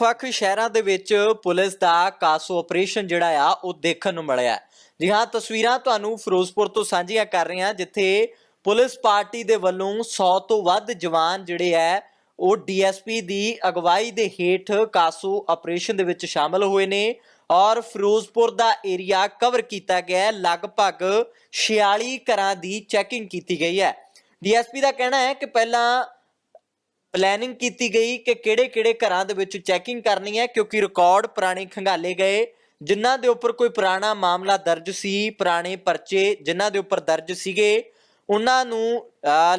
ਵੱਖ-ਵੱਖ ਸ਼ਹਿਰਾਂ ਦੇ ਵਿੱਚ ਪੁਲਿਸ ਦਾ ਕਾਸੋ ਆਪਰੇਸ਼ਨ ਜਿਹੜਾ ਆ, ਉਹ ਦੇਖਣ ਨੂੰ ਮਿਲਿਆ ਜੀ ਹਾਂ, ਤਸਵੀਰਾਂ ਤੁਹਾਨੂੰ ਫਿਰੋਜ਼ਪੁਰ ਤੋਂ ਸਾਂਝੀਆਂ ਕਰ ਰਹੇ ਹਾਂ, ਜਿੱਥੇ ਪੁਲਿਸ ਪਾਰਟੀ ਦੇ ਵੱਲੋਂ 100 ਤੋਂ ਵੱਧ ਜਵਾਨ ਜਿਹੜੇ ਆ ਉਹ ਡੀਐਸਪੀ ਦੀ ਅਗਵਾਈ ਦੇ ਹੇਠ ਕਾਸੋ ਆਪਰੇਸ਼ਨ ਦੇ ਵਿੱਚ ਸ਼ਾਮਲ ਹੋਏ ਨੇ ਔਰ ਫਿਰੋਜ਼ਪੁਰ ਦਾ ਏਰੀਆ ਕਵਰ ਕੀਤਾ ਗਿਆ ਹੈ। ਲਗਭਗ 46 ਘਰਾਂ ਦੀ ਚੈਕਿੰਗ ਕੀਤੀ ਗਈ ਹੈ। ਡੀਐਸਪੀ ਦਾ ਕਹਿਣਾ ਹੈ ਕਿ ਪਹਿਲਾਂ ਪਲੈਨਿੰਗ ਕੀਤੀ ਗਈ ਕਿ ਕਿਹੜੇ-ਕਿਹੜੇ ਘਰਾਂ ਦੇ ਵਿੱਚ ਚੈਕਿੰਗ ਕਰਨੀ ਹੈ, ਕਿਉਂਕਿ ਰਿਕਾਰਡ ਪੁਰਾਣੇ ਖੰਗਾਲੇ ਗਏ। ਜਿਨ੍ਹਾਂ ਦੇ ਉੱਪਰ ਕੋਈ ਪੁਰਾਣਾ ਮਾਮਲਾ ਦਰਜ ਸੀ, ਪੁਰਾਣੇ ਪਰਚੇ ਜਿਨ੍ਹਾਂ ਦੇ ਉੱਪਰ ਦਰਜ ਸੀਗੇ, ਉਹਨਾਂ ਨੂੰ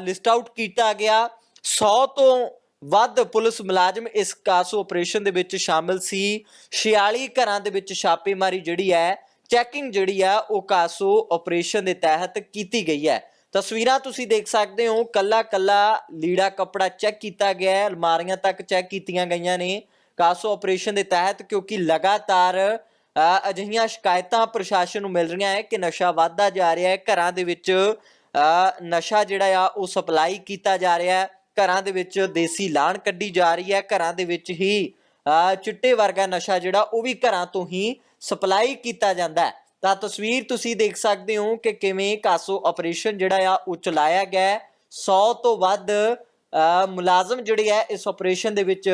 ਲਿਸਟ ਆਊਟ ਕੀਤਾ ਗਿਆ। 100 ਤੋਂ ਵੱਧ ਪੁਲਿਸ ਮੁਲਾਜ਼ਮ ਇਸ ਕਾਸੋ ਆਪਰੇਸ਼ਨ ਦੇ ਵਿੱਚ ਸ਼ਾਮਿਲ ਸੀ। 46 ਘਰਾਂ ਦੇ ਵਿੱਚ ਛਾਪੇਮਾਰੀ ਜਿਹੜੀ ਹੈ ਚੈਕਿੰਗ ਜਿਹੜੀ ਆ ਉਹ ਕਾਸੋ ਆਪਰੇਸ਼ਨ ਦੇ ਤਹਿਤ ਕੀਤੀ ਗਈ ਹੈ। ਤਸਵੀਰਾਂ ਤੁਸੀਂ ਦੇਖ ਸਕਦੇ ਹੋ, ਕੱਲਾ ਕੱਲਾ ਲੀੜਾ ਕੱਪੜਾ ਚੈੱਕ ਕੀਤਾ ਗਿਆ ਹੈ, ਅਲਮਾਰੀਆਂ ਤੱਕ ਚੈੱਕ ਕੀਤੀਆਂ ਗਈਆਂ ਨੇ, ਕਾਸੋ ਆਪਰੇਸ਼ਨ ਦੇ ਤਹਿਤ, ਕਿਉਂਕਿ ਲਗਾਤਾਰ ਅਜਿਹੀਆਂ ਸ਼ਿਕਾਇਤਾਂ ਪ੍ਰਸ਼ਾਸਨ ਨੂੰ ਮਿਲ ਰਹੀਆਂ ਹੈ ਕਿ ਨਸ਼ਾ ਵੱਧਦਾ ਜਾ ਰਿਹਾ ਹੈ, ਘਰਾਂ ਦੇ ਵਿੱਚ ਨਸ਼ਾ ਜਿਹੜਾ ਆ, ਉਹ ਸਪਲਾਈ ਕੀਤਾ ਜਾ ਰਿਹਾ ਹੈ, ਘਰਾਂ ਦੇ ਵਿੱਚ ਦੇਸੀ ਲਾਣ ਕੱਢੀ ਜਾ ਰਹੀ ਹੈ, ਘਰਾਂ ਦੇ ਵਿੱਚ ਹੀ ਚਿੱਟੇ ਵਰਗਾ ਨਸ਼ਾ ਜਿਹੜਾ, ਉਹ ਵੀ ਘਰਾਂ ਤੋਂ ਹੀ ਸਪਲਾਈ ਕੀਤਾ ਜਾਂਦਾ ਹੈ। ਤਾਂ ਤਸਵੀਰ ਤੁਸੀਂ ਦੇਖ ਸਕਦੇ ਹੋ ਕਿ ਕਿਵੇਂ ਕਾਸੋ ਆਪਰੇਸ਼ਨ ਜਿਹੜਾ ਆ ਉਹ ਚਲਾਇਆ ਗਿਆ ਹੈ। 100 ਤੋਂ ਵੱਧ ਮੁਲਾਜ਼ਮ ਜਿਹੜੇ ਆ ਇਸ ਆਪਰੇਸ਼ਨ ਦੇ ਵਿੱਚ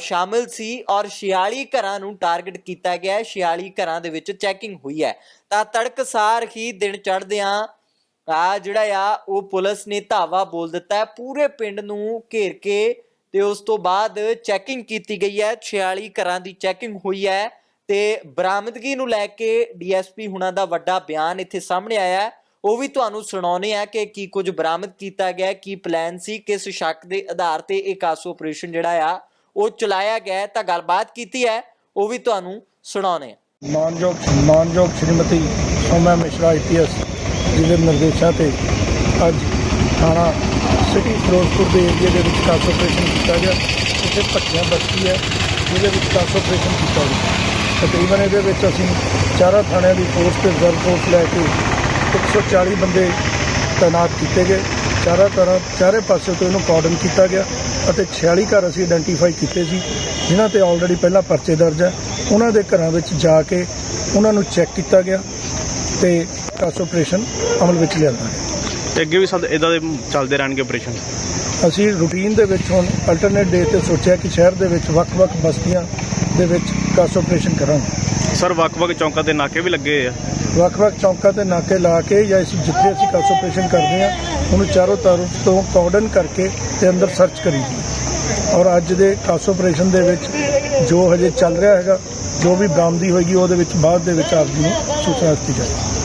ਸ਼ਾਮਿਲ ਸੀ ਔਰ 46 ਘਰਾਂ ਨੂੰ ਟਾਰਗੇਟ ਕੀਤਾ ਗਿਆ ਹੈ। 46 ਘਰਾਂ ਦੇ ਵਿੱਚ ਚੈਕਿੰਗ ਹੋਈ ਹੈ। ਤਾਂ ਤੜਕਸਾਰ ਹੀ ਦਿਨ ਚੜ੍ਹਦਿਆਂ ਆ ਜਿਹੜਾ ਆ, ਉਹ ਪੁਲਿਸ ਨੇ ਧਾਵਾ ਬੋਲ ਦਿੱਤਾ ਹੈ। ਪੂਰੇ ਪਿੰਡ ਨੂੰ ਘੇਰ ਕੇ ਤੇ ਉਸ ਤੋਂ ਬਾਅਦ ਚੈਕਿੰਗ ਕੀਤੀ ਗਈ ਹੈ। 46 ਘਰਾਂ ਦੀ ਚੈਕਿੰਗ ਹੋਈ ਹੈ। ਤੇ ਬਰਾਮਦਗੀ ਨੂੰ ਲੈ ਕੇ ਡੀਐਸਪੀ ਹੁਣਾਂ ਦਾ ਵੱਡਾ ਬਿਆਨ ਇੱਥੇ ਸਾਹਮਣੇ ਆਇਆ ਹੈ। ਉਹ ਵੀ ਤੁਹਾਨੂੰ ਸੁਣਾਉਨੇ ਆ ਕਿ ਕੀ ਕੁਝ ਬਰਾਮਦ ਕੀਤਾ ਗਿਆ ਕੀ ਪਲਾਨ ਸੀ, ਕਿਸ ਸ਼ੱਕ ਦੇ ਆਧਾਰ ਤੇ ਇਹ ਕਾਸੋ ਆਪਰੇਸ਼ਨ ਜਿਹੜਾ ਆ, ਉਹ ਚਲਾਇਆ ਗਿਆ ਤਾਂ ਗੱਲਬਾਤ ਕੀਤੀ ਹੈ, ਉਹ ਵੀ ਤੁਹਾਨੂੰ ਸੁਣਾਉਨੇ ਆ ਮਾਨਯੋਗ ਮਾਨਯੋਗ ਸ਼੍ਰੀਮਤੀ ਸੋਮਾ ਮਿਸ਼ਰਾ ਆਈਪੀਐਸ ਜੀ ਦੇ ਨਿਰਦੇਸ਼ਾਂ ਤੇ ਅੱਜ ਥਾਣਾ ਸਿਟੀ ਫਿਰੋਜ਼ਪੁਰ ਦੇ ਏਰੀਆ ਦੇ ਵਿੱਚ ਕਾਸ ਆਪਰੇਸ਼ਨ ਕੀਤਾ ਗਿਆ। ਇੱਥੇ ਭੱਟੀਆਂ ਬਸਤੀ ਹੈ, ਜਿਹਦੇ ਵਿੱਚ ਕਾਸ ਆਪਰੇਸ਼ਨ ਕੀਤਾ ਗਿਆ। ਤਕਰੀਬਨ ਇਹਦੇ ਵਿੱਚ ਅਸੀਂ ਚਾਰਾਂ ਥਾਣਿਆਂ ਦੀ ਫੋਰਸ ਤੇ ਰਿਜ਼ਰਵ ਫੋਰਸ ਲੈ ਕੇ 140 ਬੰਦੇ ਤਾਇਨਾਤ ਕੀਤੇ ਗਏ। ਚਾਰਾਂ ਤਰ੍ਹਾਂ ਚਾਰੇ ਪਾਸੇ ਤੋਂ ਇਹਨੂੰ ਕਾਰਡਨ ਕੀਤਾ ਗਿਆ ਅਤੇ 46 ਘਰ ਅਸੀਂ ਆਇਡੈਂਟੀਫਾਈ ਕੀਤੇ ਸੀ ਜਿਨ੍ਹਾਂ ਤੇ ਆਲਰੇਡੀ ਪਹਿਲਾਂ ਪਰਚੇ ਦਰਜ ਹੈ। ਉਹਨਾਂ ਦੇ ਘਰਾਂ ਵਿੱਚ ਜਾ ਕੇ ਉਹਨਾਂ ਨੂੰ ਚੈੱਕ ਕੀਤਾ ਗਿਆ ਤੇ ਕਾਸ ਆਪਰੇਸ਼ਨ ਅਮਲ ਵਿੱਚ ਲਿਆਂਦਾ ਗਿਆ। ਤੇ ਅੱਗੇ ਵੀ ਸਦ ਇਦਾਂ ਦੇ ਚੱਲਦੇ ਰਹਿਣਗੇ ਆਪਰੇਸ਼ਨ ਅਸੀਂ ਰੂਟੀਨ ਦੇ ਵਿੱਚ ਹੁਣ ਅਲਟਰਨੇਟ ਡੇ ਤੇ ਸੋਚਿਆ ਕਿ ਸ਼ਹਿਰ ਦੇ ਵਿੱਚ ਵੱਖ-ਵੱਖ ਬਸਤੀਆਂ ਦੇ ਵਿੱਚ ਕਾਸ ਆਪਰੇਸ਼ਨ ਕਰਾਂਗੇ। ਸਰ ਵੱਖ-ਵੱਖ ਚੌਂਕਾਂ ਤੇ ਨਾਕੇ ਵੀ ਲੱਗੇ ਆ। ਵੱਖ-ਵੱਖ ਚੌਂਕਾਂ ਤੇ ਨਾਕੇ ਲਾ ਕੇ ਜਾਂ ਅਸੀਂ ਜਿੱਥੇ ਅਸੀਂ ਕਾਸ ਆਪਰੇਸ਼ਨ ਕਰਦੇ ਹਾਂ ਉਹਨੂੰ ਚਾਰੋਂ ਤਰਫ ਤੋਂ ਕਾਰਡਨ ਕਰਕੇ ਤੇ ਅੰਦਰ ਸਰਚ ਕਰੀਦੀ ਔਰ ਅੱਜ ਦੇ ਕਾਸ ਆਪਰੇਸ਼ਨ ਦੇ ਵਿੱਚ ਜੋ ਹਜੇ ਚੱਲ ਰਿਹਾ ਹੈਗਾ ਜੋ ਵੀ ਬਰਾਮਦੀ ਹੋਏਗੀ ਉਹਦੇ ਵਿੱਚ ਬਾਅਦ ਦੇ ਵਿੱਚ ਆਪ ਜੀ ਨੂੰ ਸੂਚਨਾ ਦਿੱਤੀ ਜਾਏਗੀ।